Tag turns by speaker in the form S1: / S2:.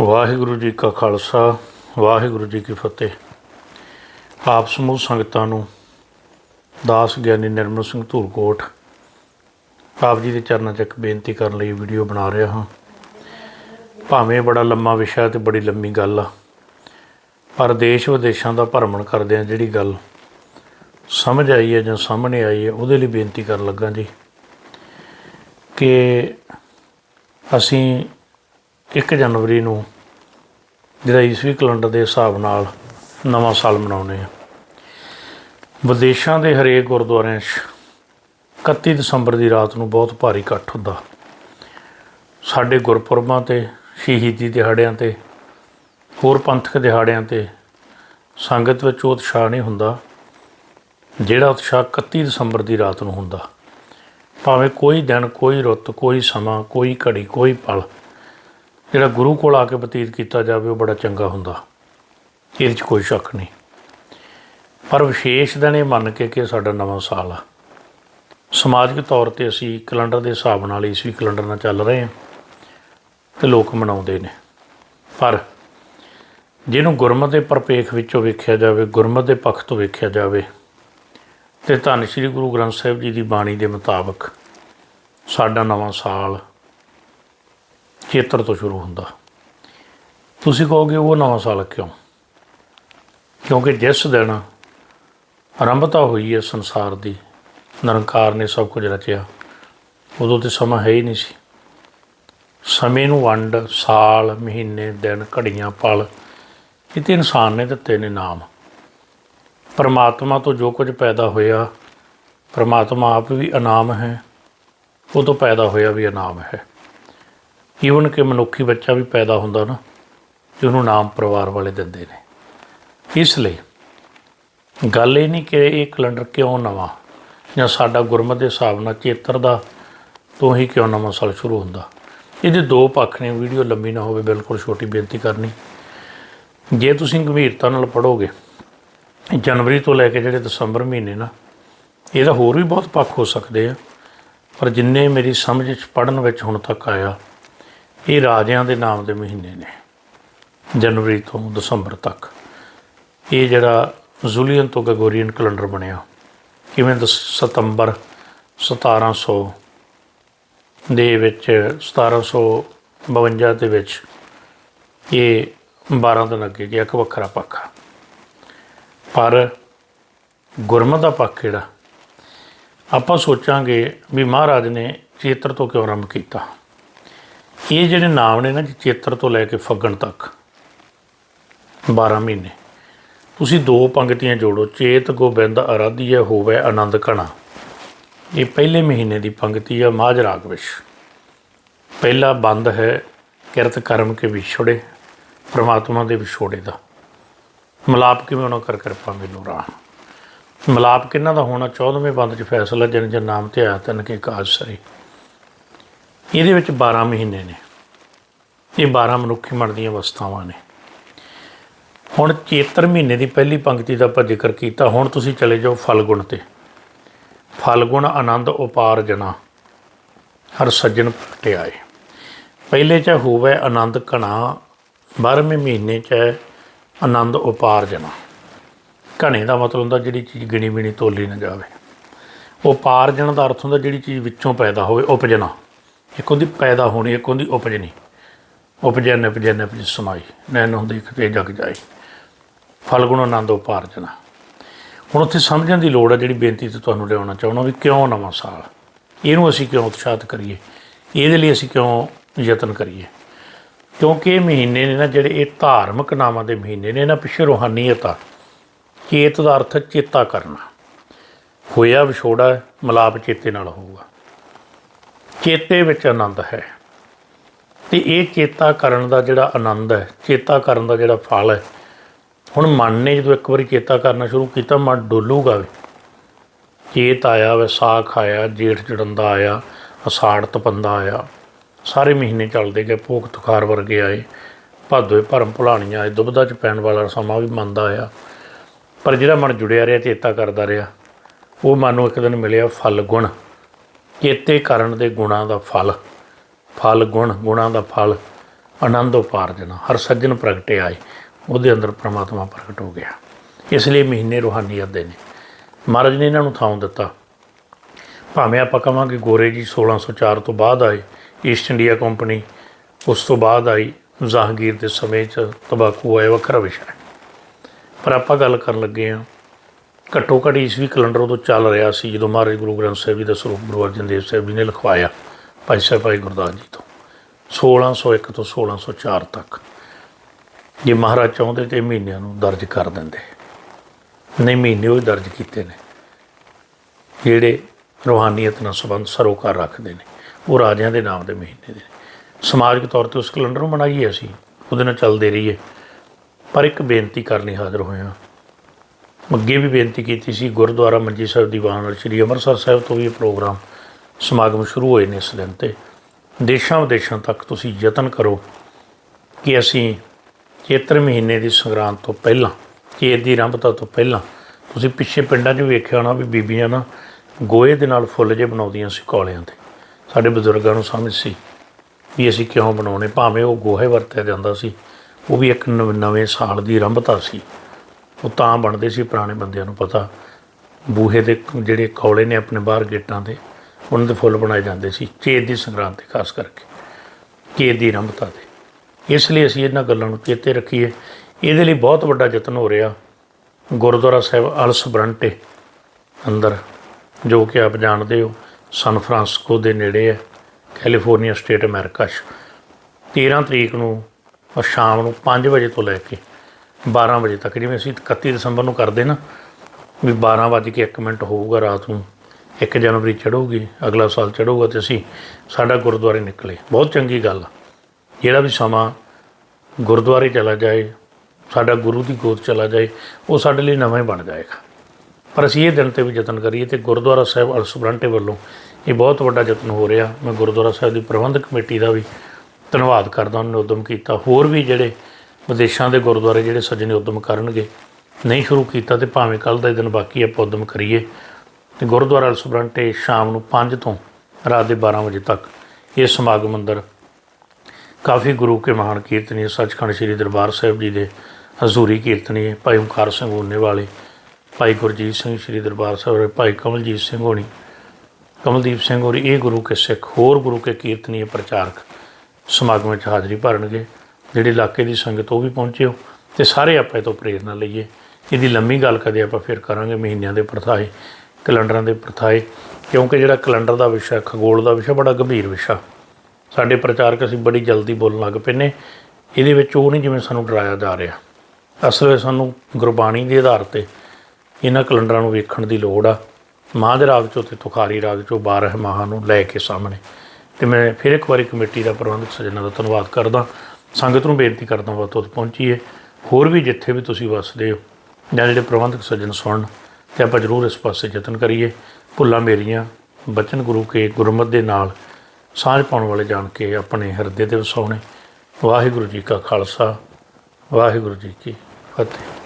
S1: ਵਾਹਿਗੁਰੂ ਜੀ ਕਾ ਖਾਲਸਾ, ਵਾਹਿਗੁਰੂ ਜੀ ਕੀ ਫਤਿਹ। ਆਪ ਸਮੂਹ ਸੰਗਤਾਂ ਨੂੰ ਦਾਸ ਗਿਆਨੀ ਨਿਰਮਲ ਸਿੰਘ ਧੂਲਕੋਟ, ਆਪ ਜੀ ਦੇ ਚਰਨਾਂ 'ਚ ਇੱਕ ਬੇਨਤੀ ਕਰਨ ਲਈ ਵੀਡੀਓ ਬਣਾ ਰਿਹਾ ਹਾਂ। ਭਾਵੇਂ ਬੜਾ ਲੰਮਾ ਵਿਸ਼ਾ ਤੇ ਬੜੀ ਲੰਮੀ ਗੱਲ ਆ, ਪਰ ਦੇਸ਼ ਵਿਦੇਸ਼ਾਂ ਦਾ ਭਰਮਣ ਕਰਦਿਆਂ ਜਿਹੜੀ ਗੱਲ ਸਮਝ ਆਈ ਹੈ ਜਾਂ ਸਾਹਮਣੇ ਆਈ ਹੈ, ਉਹਦੇ ਲਈ ਬੇਨਤੀ ਕਰਨ ਲੱਗਾ ਜੀ ਕਿ ਅਸੀਂ 1 ਜਨਵਰੀ ਨੂੰ ਜਿਹੜਾ ਈਸਵੀ ਕੈਲੰਡਰ ਦੇ ਹਿਸਾਬ ਨਾਲ ਨਵਾਂ ਸਾਲ ਮਨਾਉਂਦੇ ਆ ਵਿਦੇਸ਼ਾਂ ਦੇ ਹਰੇਕ ਗੁਰਦੁਆਰਿਆਂ 'ਚ 31 ਦਸੰਬਰ ਦੀ ਰਾਤ ਨੂੰ ਬਹੁਤ ਭਾਰੀ ਇਕੱਠ ਹੁੰਦਾ। ਸਾਡੇ ਗੁਰਪੁਰਬਾਂ ਤੇ, ਸ਼ਹੀਦੀ ਦਿਹਾੜਿਆਂ ਤੇ, ਹੋਰ ਪੰਥਕ ਦਿਹਾੜਿਆਂ ਤੇ ਸੰਗਤ ਵਿੱਚ ਉਹ ਉਤਸ਼ਾਹ ਨਹੀਂ ਹੁੰਦਾ, ਜਿਹੜਾ ਉਤਸ਼ਾਹ 31 ਦਸੰਬਰ ਦੀ ਰਾਤ ਨੂੰ ਹੁੰਦਾ। ਭਾਵੇਂ ਕੋਈ ਦਿਨ, ਕੋਈ ਰੁੱਤ, ਕੋਈ ਸਮਾਂ, ਕੋਈ ਘੜੀ, ਕੋਈ ਪਲ ਜਿਹੜਾ ਗੁਰੂ ਕੋਲ ਆ ਕੇ ਬਤੀਤ ਕੀਤਾ ਜਾਵੇ, ਉਹ ਬੜਾ ਚੰਗਾ ਹੁੰਦਾ। ਇਹਦੇ 'ਚ ਕੋਈ ਸ਼ੱਕ ਨਹੀਂ। ਪਰ ਵਿਸ਼ੇਸ਼ ਦਿਨ ਇਹ ਮੰਨ ਕੇ ਕਿ ਸਾਡਾ ਨਵਾਂ ਸਾਲ ਆ। ਸਮਾਜਿਕ ਤੌਰ ਤੇ ਅਸੀਂ ਕੈਲੰਡਰ ਦੇ ਹਿਸਾਬ ਨਾਲ ਈਸਵੀ ਕੈਲੰਡਰ ਨਾਲ ਚੱਲ ਰਹੇ ਹਾਂ ਤੇ ਲੋਕ ਮਨਾਉਂਦੇ ਨੇ। ਪਰ ਜਿਹਨੂੰ ਗੁਰਮਤ ਦੇ ਪਰਪੇਖ ਵਿੱਚੋਂ ਵੇਖਿਆ ਜਾਵੇ, ਗੁਰਮਤ ਦੇ ਪੱਖ ਤੋਂ ਵੇਖਿਆ ਜਾਵੇ, ਤੇ ਧੰਨ ਸ਼੍ਰੀ ਗੁਰੂ ਗ੍ਰੰਥ ਸਾਹਿਬ ਜੀ ਦੀ ਬਾਣੀ ਦੇ ਮੁਤਾਬਕ ਸਾਡਾ ਨਵਾਂ ਸਾਲ ਚੇਤਰ ਤੋਂ ਸ਼ੁਰੂ ਹੁੰਦਾ। ਤੁਸੀਂ ਕਹੋਗੇ ਉਹ ਨਵਾਂ ਸਾਲ ਕਿਉਂ? ਕਿਉਂਕਿ ਜਿਸ ਦਿਨ ਆਰੰਭਤਾ ਹੋਈ ਹੈ ਸੰਸਾਰ ਦੀ, ਨਿਰੰਕਾਰ ਨੇ ਸਭ ਕੁਝ ਰਚਿਆ, ਉਦੋਂ ਤੇ ਸਮਾਂ ਹੈ ਹੀ ਨਹੀਂ ਸੀ। ਸਮੇਂ ਨੂੰ ਵੰਡ, ਸਾਲ, ਮਹੀਨੇ, ਦਿਨ, ਘੜੀਆਂ, ਪਲ, ਇਹ ਤੇ ਇਨਸਾਨ ਨੇ ਦਿੱਤੇ ਨੇ ਨਾਮ। ਪਰਮਾਤਮਾ ਤੋਂ ਜੋ ਕੁਝ ਪੈਦਾ ਹੋਇਆ, ਪਰਮਾਤਮਾ ਆਪ ਵੀ ਇਨਾਮ ਹੈ, ਉਹ ਤੋਂ ਪੈਦਾ ਹੋਇਆ ਵੀ ਇਨਾਮ ਹੈ। ਈਵਨ ਕਿ ਮਨੁੱਖੀ ਬੱਚਾ ਵੀ ਪੈਦਾ ਹੁੰਦਾ ਨਾ, ਤੇ ਉਹਨੂੰ ਨਾਮ ਪਰਿਵਾਰ ਵਾਲੇ ਦਿੰਦੇ ਨੇ। ਇਸ ਲਈ ਗੱਲ ਇਹ ਨਹੀਂ ਕਿ ਇਹ ਕੈਲੰਡਰ ਕਿਉਂ ਨਵਾਂ, ਜਾਂ ਸਾਡਾ ਗੁਰਮਤਿ ਦੇ ਹਿਸਾਬ ਨਾਲ ਚੇਤਰ ਦਾ ਤੋਂ ਹੀ ਕਿਉਂ ਨਵਾਂ ਸਾਲ ਸ਼ੁਰੂ ਹੁੰਦਾ। ਇਹਦੇ ਦੋ ਪੱਖ ਨੇ, ਵੀਡੀਓ ਲੰਬੀ ਨਾ ਹੋਵੇ, ਬਿਲਕੁਲ ਛੋਟੀ ਬੇਨਤੀ ਕਰਨੀ। ਜੇ ਤੁਸੀਂ ਗੰਭੀਰਤਾ ਨਾਲ ਪੜੋਗੇ ਜਨਵਰੀ ਤੋਂ ਲੈ ਕੇ ਜਿਹੜੇ ਦਸੰਬਰ ਮਹੀਨੇ ਨਾ, ਇਹਦਾ ਹੋਰ ਵੀ ਬਹੁਤ ਪੱਖ ਹੋ ਸਕਦੇ ਆ। ਪਰ ਜਿੰਨੇ ਮੇਰੀ ਸਮਝ ਚ ਪੜਨ ਵਿੱਚ ਹੁਣ ਤੱਕ ਆਇਆ ਇਹ ਰਾਜਿਆਂ ਦੇ ਨਾਮ ਦੇ ਮਹੀਨੇ ਨੇ, ਜਨਵਰੀ ਤੋਂ ਦਸੰਬਰ ਤੱਕ। ਇਹ ਜਿਹੜਾ ਜ਼ੁਲੀਅਨ ਤੋਂ ਗਗੋਰੀਅਨ ਕੈਲੰਡਰ ਬਣਿਆ, ਕਿਵੇਂ ਦਸ, ਸਤੰਬਰ 1700 ਦੇ ਵਿੱਚ 1752 ਦੇ ਵਿੱਚ ਇਹ 12 ਦਿਨ ਅੱਗੇ ਗਿਆ, ਇੱਕ ਵੱਖਰਾ ਪੱਖ। ਆ। ਪਰ ਗੁਰਮਤ ਦਾ ਪੱਖ ਕਿਹੜਾ? ਆਪਾਂ ਸੋਚਾਂਗੇ ਵੀ ਮਹਾਰਾਜ ਨੇ ਚੇਤਰ ਤੋਂ ਕਿਉਂ ਆਰੰਭ ਕੀਤਾ? ਇਹ ਜਿਹੜੇ ਨਾਮ ਨੇ ਨਾ ਜੀ ਚੇਤਰ ਤੋਂ ਲੈ ਕੇ ਫੱਗਣ ਤੱਕ 12 ਮਹੀਨੇ। ਤੁਸੀਂ ਦੋ ਪੰਕਤੀਆਂ ਜੋੜੋ, ਚੇਤ, ਗੋਬਿੰਦ ਅਰਾਧੀਏ ਹੋਵੇ ਆਨੰਦ ਕਣਾ ਇਹ ਪਹਿਲੇ ਮਹੀਨੇ ਦੀ ਪੰਕਤੀ ਆ, ਮਾਝ ਰਾਗ ਵਿੱਚ। ਪਹਿਲਾ ਬੰਦ ਹੈ, ਕਿਰਤ ਕਰਮ ਕੇ ਵਿਛੋੜੇ, ਪ੍ਰਮਾਤਮਾ ਦੇ ਵਿਛੋੜੇ ਦਾ। ਮਲਾਪ ਕਿਵੇਂ ਉਹਨਾਂ ਕਰ ਕਿਰਪਾ ਮੈਨੂੰ ਰਾਹ। ਮਲਾਪ ਕਿਹਨਾਂ ਦਾ ਹੋਣਾ? 14ਵੇਂ ਬੰਦ 'ਚ ਫੈਸਲਾ, ਜਨ ਜਨ ਨਾਮ ਤੇ ਆਇਆ ਤਨ ਕੇ ਕਾਜ ਸਰੀ। ਇਹਦੇ ਵਿੱਚ 12 ਮਹੀਨੇ ਨੇ। ਇਹ 12 ਮਨੁੱਖੀ ਮਨ ਦੀਆਂ ਅਵਸਥਾਵਾਂ ਨੇ। ਹੁਣ ਚੇਤਰ ਮਹੀਨੇ ਦੀ ਪਹਿਲੀ ਪੰਕਤੀ ਦਾ ਆਪਾਂ ਜ਼ਿਕਰ ਕੀਤਾ, ਹੁਣ ਤੁਸੀਂ ਚਲੇ ਜਾਓ ਫਲਗੁਣ ਤੇ। ਫਲਗੁਣ ਆਨੰਦ ਉਪਾਰ ਜਨਾ, ਹਰ ਸੱਜਣ ਪ੍ਰਗਟਿਆਏ ਪਹਿਲੇ ਚ ਹੋਵੇ ਆਨੰਦ ਕਣਾ 12ਵੇਂ ਮਹੀਨੇ ਚ ਹੈ ਆਨੰਦ ਉਪਾਰਜਨਾ ਘਣੇ ਦਾ ਮਤਲਬ ਹੁੰਦਾ ਜਿਹੜੀ ਚੀਜ਼ ਗਿਣੀ ਬਿਣੀ ਤੋਲੀ ਨਾ ਜਾਵੇ। ਉਪਾਰਜਨ ਦਾ ਅਰਥ ਹੁੰਦਾ ਜਿਹੜੀ ਚੀਜ਼ ਵਿੱਚੋਂ ਪੈਦਾ ਹੋਵੇ ਉਪਜਣਾ ਇੱਕ ਉਹਦੀ ਪੈਦਾ ਹੋਣੀ, ਇੱਕ ਉਹਦੀ ਉਪਜਣੀ। ਉਪਜਨ ਉਪਜਨ ਉਪਜ ਸਮਾਈ। ਨੈਣ ਹੁੰਦੀ ਇੱਕ ਜਗ ਜਾਏ। ਫਲਗੁਣ ਆਨੰਦ ਉਪਾਰਜਨਾ। ਹੁਣ ਉੱਥੇ ਸਮਝਣ ਦੀ ਲੋੜ ਹੈ ਜਿਹੜੀ ਬੇਨਤੀ ਤੇ ਤੁਹਾਨੂੰ ਲਿਆਉਣਾ ਚਾਹੁੰਦਾ ਵੀ ਕਿਉਂ ਨਵਾਂ ਸਾਲ? ਇਹਨੂੰ ਅਸੀਂ ਕਿਉਂ ਉਤਸ਼ਾਹਿਤ ਕਰੀਏ? ਇਹਦੇ ਲਈ ਅਸੀਂ ਕਿਉਂ ਯਤਨ ਕਰੀਏ? ਕਿਉਂਕਿ ਇਹ ਮਹੀਨੇ ਨੇ ਨਾ, ਜਿਹੜੇ ਇਹ ਧਾਰਮਿਕ ਨਾਮਾਂ ਦੇ ਮਹੀਨੇ ਨੇ, ਇਹਨਾਂ ਪਿੱਛੇ ਰੂਹਾਨੀਅਤ ਆ। ਚੇਤ ਦਾ ਅਰਥ ਚੇਤਾ ਕਰਨਾ। ਹੋਇਆ ਵਿਛੋੜਾ, ਮਲਾਪ ਚੇਤੇ ਨਾਲ ਹੋਊਗਾ। ਚੇਤੇ ਵਿੱਚ ਆਨੰਦ ਹੈ। ਤੇ ਇਹ ਚੇਤਾ ਕਰਨ ਦਾ ਜਿਹੜਾ ਆਨੰਦ ਹੈ, ਚੇਤਾ ਕਰਨ ਦਾ ਜਿਹੜਾ ਫਲ ਹੈ, ਹੁਣ ਮਨ ਨੇ ਜਦੋਂ ਇੱਕ ਵਾਰੀ ਚੇਤਾ ਕਰਨਾ ਸ਼ੁਰੂ ਕੀਤਾ, ਮਨ ਡੋਲੂਗਾ ਵੀ। ਚੇਤ ਆਇਆ ਵਿਸਾਖ ਆਇਆ, ਜੇਠ ਜੜੰਦਾ ਆਇਆ, ਅਸਾੜ ਤਪੰਦਾ ਆਇਆ। ਸਾਰੇ ਮਹੀਨੇ ਚੱਲਦੇ ਗਏ, ਭੋਗ ਤੁਖਾਰ ਵਰਗੇ ਆਏ। ਭਾਦੋਏ ਭਰਮ ਭੁਲਾਣੀਆਂ ਆਏ ਦੁਬਦਾ ਚ ਪੈਣ ਵਾਲਾ ਸਮਾਂ ਵੀ ਮੰਨਦਾ ਆਇਆ। ਪਰ ਜਿਹੜਾ ਮਨ ਜੁੜਿਆ ਰਿਹਾ, ਚੇਤਾ ਕਰਦਾ ਰਿਹਾ, ਉਹ ਮਨ ਨੂੰ ਇੱਕ ਦਿਨ ਮਿਲਿਆ ਫਲ ਗੁਣ। ਚੇਤੇ ਕਰਨ ਦੇ ਗੁਣਾਂ ਦਾ ਫਲ ਫਲ ਗੁਣ, ਗੁਣਾਂ ਦਾ ਫਲ ਆਨੰਦ ਉਪਾਰਜਨ ਹਰ ਸੱਜਣ ਪ੍ਰਗਟੇ ਆਏ, ਉਹਦੇ ਅੰਦਰ ਪ੍ਰਮਾਤਮਾ ਪ੍ਰਗਟ ਹੋ ਗਿਆ। ਇਸ ਲਈ ਮਹੀਨੇ ਰੂਹਾਨੀਅਤ ਦੇ ਨੇ। ਮਹਾਰਾਜ ਨੇ ਇਹਨਾਂ ਨੂੰ ਥਾਂ ਦਿੱਤਾ। ਭਾਵੇਂ ਆਪਾਂ ਕਹਾਂਗੇ ਗੋਰੇ ਜੀ 1604 ਤੋਂ ਬਾਅਦ ਆਏ ਈਸਟ ਇੰਡੀਆ ਕੰਪਨੀ ਉਸ ਤੋਂ ਬਾਅਦ ਆਈ, ਜਹਾਂਗੀਰ ਦੇ ਸਮੇਂ 'ਚ ਤਬਾਕੂ ਆਇਆ ਵੱਖਰਾ ਵਿਸ਼ਾ ਹੈ। ਪਰ ਆਪਾਂ ਗੱਲ ਕਰਨ ਲੱਗੇ ਹਾਂ ਘੱਟੋ ਘੱਟ ਈਸਵੀ ਕੈਲੰਡਰ ਉਦੋਂ ਚੱਲ ਰਿਹਾ ਸੀ ਜਦੋਂ ਮਹਾਰਾਜ ਗੁਰੂ ਗ੍ਰੰਥ ਸਾਹਿਬ ਜੀ ਦਾ ਸਰੂਪ ਗੁਰੂ ਅਰਜਨ ਦੇਵ ਸਾਹਿਬ ਜੀ ਨੇ ਲਿਖਵਾਇਆ ਭਾਈ ਸਾਹਿਬ, ਭਾਈ ਗੁਰਦਾਸ ਜੀ ਤੋਂ। 1601 ਤੋਂ 1604 ਤੱਕ। ਜੇ ਮਹਾਰਾਜ ਚਾਹੁੰਦੇ ਤੇ ਇਹ ਮਹੀਨਿਆਂ ਨੂੰ ਦਰਜ ਕਰ ਦਿੰਦੇ। ਨਹੀਂ, ਮਹੀਨੇ ਉਹ ਹੀ ਦਰਜ ਕੀਤੇ ਨੇ। ਜਿਹੜੇ ਰੂਹਾਨੀਅਤ ਨਾਲ ਸੰਬੰਧ ਸਰੋਕਾਰ ਰੱਖਦੇ ਨੇ, ਉਹ ਰਾਜਿਆਂ ਦੇ ਨਾਮ ਦੇ ਮਹੀਨੇ ਦੇ ਸਮਾਜਿਕ ਤੌਰ ਤੇ ਉਸ ਕੈਲੰਡਰ ਨੂੰ ਬਣਾਈਏ ਅਸੀਂ, ਉਹਦੇ ਨਾਲ ਚੱਲਦੇ ਰਹੀਏ। ਪਰ ਇੱਕ ਬੇਨਤੀ ਕਰਨੀ ਹਾਜ਼ਰ ਹੋਇਆ ਅੱਗੇ ਵੀ ਬੇਨਤੀ ਕੀਤੀ ਸੀ, ਗੁਰਦੁਆਰਾ ਮੰਜੀ ਸਾਹਿਬ ਦੀਵਾਨ ਨਾਲ ਸ੍ਰੀ ਅੰਮ੍ਰਿਤਸਰ ਸਾਹਿਬ ਤੋਂ ਵੀ ਇਹ ਪ੍ਰੋਗਰਾਮ ਸਮਾਗਮ ਸ਼ੁਰੂ ਹੋਏ ਨੇ ਇਸ ਦਿਨ ਤੇ। ਦੇਸ਼ਾਂ ਵਿਦੇਸ਼ਾਂ ਤੱਕ ਤੁਸੀਂ ਯਤਨ ਕਰੋ ਕਿ ਅਸੀਂ ਚੇਤਰ ਮਹੀਨੇ ਦੀ ਸੰਗਰਾਂਦ ਤੋਂ ਪਹਿਲਾਂ, ਚੇਤ ਦੀ ਆਰੰਭਤਾ ਤੋਂ ਪਹਿਲਾਂ, ਤੁਸੀਂ ਪਿੱਛੇ ਪਿੰਡਾਂ 'ਚ ਵੇਖਿਆ ਹੋਣਾ ਵੀ ਬੀਬੀਆਂ ਨਾ ਗੋਹੇ ਦੇ ਨਾਲ ਫੁੱਲ ਜੇ ਬਣਾਉਂਦੀਆਂ ਸੀ ਕੋਲਿਆਂ ਤੇ। ਸਾਡੇ ਬਜ਼ੁਰਗਾਂ ਨੂੰ ਸਮਝ ਸੀ ਵੀ ਅਸੀਂ ਕਿਉਂ ਬਣਾਉਣੇ, ਭਾਵੇਂ ਉਹ ਗੋਹੇ ਵਰਤਿਆ ਜਾਂਦਾ ਸੀ, ਉਹ ਵੀ ਇੱਕ ਨਵ- ਨਵੇਂ ਸਾਲ ਦੀ ਰੰਭਤਾ ਸੀ। ਉਹ ਤਾਂ ਬਣਦੇ ਸੀ ਪੁਰਾਣੇ ਬੰਦਿਆਂ ਨੂੰ ਪਤਾ। ਬੂਹੇ ਦੇ ਜਿਹੜੇ ਕੌਲੇ ਨੇ ਆਪਣੇ ਬਾਹਰ ਗੇਟਾਂ ਦੇ, ਉਹਨਾਂ ਦੇ ਫੁੱਲ ਬਣਾਏ ਜਾਂਦੇ ਸੀ ਚੇਤ ਦੀ ਸੰਗਰਾਂਦ ਤੇ, ਖਾਸ ਕਰਕੇ ਚੇਤ ਦੀ ਆਰੰਭਤਾ ਤੇ। ਇਸ ਲਈ ਅਸੀਂ ਇਹਨਾਂ ਗੱਲਾਂ ਨੂੰ ਚੇਤੇ ਰੱਖੀਏ। ਇਹਦੇ ਲਈ ਬਹੁਤ ਵੱਡਾ ਯਤਨ ਹੋ ਰਿਹਾ। ਗੁਰਦੁਆਰਾ ਸਾਹਿਬ ਅਲਸ ਬਰੰਟੇ ਅੰਦਰ, ਜੋ ਕਿ ਆਪ ਜਾਣਦੇ ਹੋ, ਸਨ ਫਰਾਂਸਿਸਕੋ ਦੇ ਨੇੜੇ ਹੈ, ਕੈਲੀਫੋਰਨੀਆ ਸਟੇਟ ਅਮਰੀਕਾ 'ਚ। 13 ਤਰੀਕ ਨੂੰ ਸ਼ਾਮ ਨੂੰ 5 ਵਜੇ ਤੋਂ ਲੈ ਕੇ 12 ਵਜੇ ਤੱਕ, ਜਿਵੇਂ ਅਸੀਂ 31 ਦਸੰਬਰ ਨੂੰ ਕਰਦੇ ਨਾ, ਵੀ 12 ਵੱਜ ਕੇ 1 ਮਿੰਟ ਹੋਊਗਾ ਰਾਤ ਨੂੰ 1 ਜਨਵਰੀ ਚੜ੍ਹੂਗੀ, ਅਗਲਾ ਸਾਲ ਚੜ੍ਹੂਗਾ ਤੇ ਅਸੀਂ ਸਾਡਾ ਗੁਰਦੁਆਰੇ ਨਿਕਲੇ। ਬਹੁਤ ਚੰਗੀ ਗੱਲ ਆ। ਜਿਹੜਾ ਵੀ ਸਮਾਂ ਗੁਰਦੁਆਰੇ ਚਲਾ ਜਾਏ, ਸਾਡਾ ਗੁਰੂ ਦੀ ਗੋਦ ਚਲਾ ਜਾਏ, ਉਹ ਸਾਡੇ ਲਈ ਨਵਾਂ ਹੀ ਬਣ ਜਾਏਗਾ। ਪਰ ਅਸੀਂ ਇਹ ਦਿਨ ਤੇ ਵੀ ਯਤਨ ਕਰੀਏ ਤੇ ਗੁਰਦੁਆਰਾ ਸਾਹਿਬ ਅਲਸਬਰੰਟੇ ਵੱਲੋਂ ਇਹ ਬਹੁਤ ਵੱਡਾ ਯਤਨ ਹੋ ਰਿਹਾ। ਮੈਂ ਗੁਰਦੁਆਰਾ ਸਾਹਿਬ ਦੀ ਪ੍ਰਬੰਧਕ ਕਮੇਟੀ ਦਾ ਵੀ ਧੰਨਵਾਦ ਕਰਦਾ, ਉਹਨਾਂ ਨੇ ਉਦਮ ਕੀਤਾ। ਹੋਰ ਵੀ ਜਿਹੜੇ ਵਿਦੇਸ਼ਾਂ ਦੇ ਗੁਰਦੁਆਰੇ ਜਿਹੜੇ ਸੱਜਣੇ ਉਦਮ ਕਰਨਗੇ, ਨਹੀਂ ਸ਼ੁਰੂ ਕੀਤਾ ਤੇ ਭਾਵੇਂ ਕੱਲ ਦਾ ਦਿਨ ਬਾਕੀ ਆਪਾਂ ਉਦਮ ਕਰੀਏ। ਤੇ ਗੁਰਦੁਆਰਾ ਅਲਸਬਰੰਟੇ ਸ਼ਾਮ ਨੂੰ 5 ਤੋਂ ਰਾਤ ਦੇ 12 ਵਜੇ ਤੱਕ ਇਹ ਸਮਾਗਮ ਅੰਦਰ ਕਾਫੀ ਗੁਰੂ ਕੇ ਮਹਾਨ ਕੀਰਤਨੀਏ, ਸੱਚਖੰਡ ਸ੍ਰੀ ਦਰਬਾਰ ਸਾਹਿਬ ਜੀ ਦੇ ਹਜ਼ੂਰੀ ਕੀਰਤਨੀਏ, ਭਾਈ ਓਮਕਾਰ ਸਿੰਘ ਹੋਣੇ ਵਾਲੇ, ਭਾਈ ਗੁਰਜੀਤ ਸਿੰਘ ਸ੍ਰੀ ਦਰਬਾਰ ਸਾਹਿਬ ਦੇ ਭਾਈ ਕਮਲਜੀਤ ਸਿੰਘ ਹੋਣੀ, ਕਮਲਦੀਪ ਸਿੰਘ ਹੋਰੀ ਇਹ ਗੁਰੂ ਕੇ ਸਿੱਖ, ਹੋਰ ਗੁਰੂ ਕੇ ਕੀਰਤਨੀ ਪ੍ਰਚਾਰਕ ਸਮਾਗਮ ਵਿੱਚ ਹਾਜ਼ਰੀ ਭਰਨਗੇ। ਜਿਹੜੇ ਇਲਾਕੇ ਦੀ ਸੰਗਤ, ਉਹ ਵੀ ਪਹੁੰਚਿਓ ਤੇ ਸਾਰੇ ਆਪਾਂ ਇਹ ਤੋਂ ਪ੍ਰੇਰਨਾ ਲਈਏ। ਇਹਦੀ ਲੰਮੀ ਗੱਲ ਕਦੇ ਆਪਾਂ ਫਿਰ ਕਰਾਂਗੇ ਮਹੀਨਿਆਂ ਦੇ ਪ੍ਰਥਾਏ, ਕੈਲੰਡਰਾਂ ਦੇ ਪ੍ਰਥਾਏ, ਕਿਉਂਕਿ ਜਿਹੜਾ ਕੈਲੰਡਰ ਦਾ ਵਿਸ਼ਾ, ਖਗੋਲ ਦਾ ਵਿਸ਼ਾ, ਬੜਾ ਗੰਭੀਰ ਵਿਸ਼ਾ। ਸਾਡੇ ਪ੍ਰਚਾਰਕ ਅਸੀਂ ਬੜੀ ਜਲਦੀ ਬੋਲਣ ਲੱਗ ਪਏ ਨੇ। ਇਹਦੇ ਵਿੱਚ ਉਹ ਨਹੀਂ ਜਿਵੇਂ ਸਾਨੂੰ ਡਰਾਇਆ ਜਾ ਰਿਹਾ। ਅਸਲ ਵਿੱਚ ਸਾਨੂੰ ਗੁਰਬਾਣੀ ਦੇ ਆਧਾਰ ਤੇ ਇਹਨਾਂ ਕੈਲੰਡਰਾਂ ਨੂੰ ਵੇਖਣ ਦੀ ਲੋੜ ਆ। ਮਾਂ ਦੇ ਰਾਗ ਚੋਂ ਤੇ ਤੁਖਾਰੀ ਰਾਗ ਚੋਂ 12 ਮਾਹਾਂ ਨੂੰ ਲੈ ਕੇ ਸਾਹਮਣੇ। ਤੇ ਮੈਂ ਫਿਰ ਇੱਕ ਵਾਰੀ ਕਮੇਟੀ ਦਾ ਪ੍ਰਬੰਧਕ ਸੱਜਣਾ ਦਾ ਧੰਨਵਾਦ ਕਰਦਾ। ਸੰਗਤ ਨੂੰ ਬੇਨਤੀ ਕਰਦਾ ਵੱਧ ਤੋਂ ਪਹੁੰਚੀਏ। ਹੋਰ ਵੀ ਜਿੱਥੇ ਵੀ ਤੁਸੀਂ ਵਸਦੇ ਹੋ, ਜਾਂ ਜਿਹੜੇ ਪ੍ਰਬੰਧਕ ਸੱਜਣ ਸੁਣਨ, ਤੇ ਆਪਾਂ ਜ਼ਰੂਰ ਇਸ ਪਾਸੇ ਯਤਨ ਕਰੀਏ। ਭੁੱਲਾਂ ਮੇਰੀਆਂ, ਬਚਨ ਗੁਰੂ ਕੇ ਗੁਰਮਤ ਦੇ ਨਾਲ ਸਾਂਝ ਪਾਉਣ ਵਾਲੇ ਜਾਣ ਕੇ ਆਪਣੇ ਹਿਰਦੇ ਦੇ ਵਸਾਉਣੇ। ਵਾਹਿਗੁਰੂ ਜੀ ਕਾ ਖਾਲਸਾ, ਵਾਹਿਗੁਰੂ ਜੀ ਕੀ ਫਤਿਹ।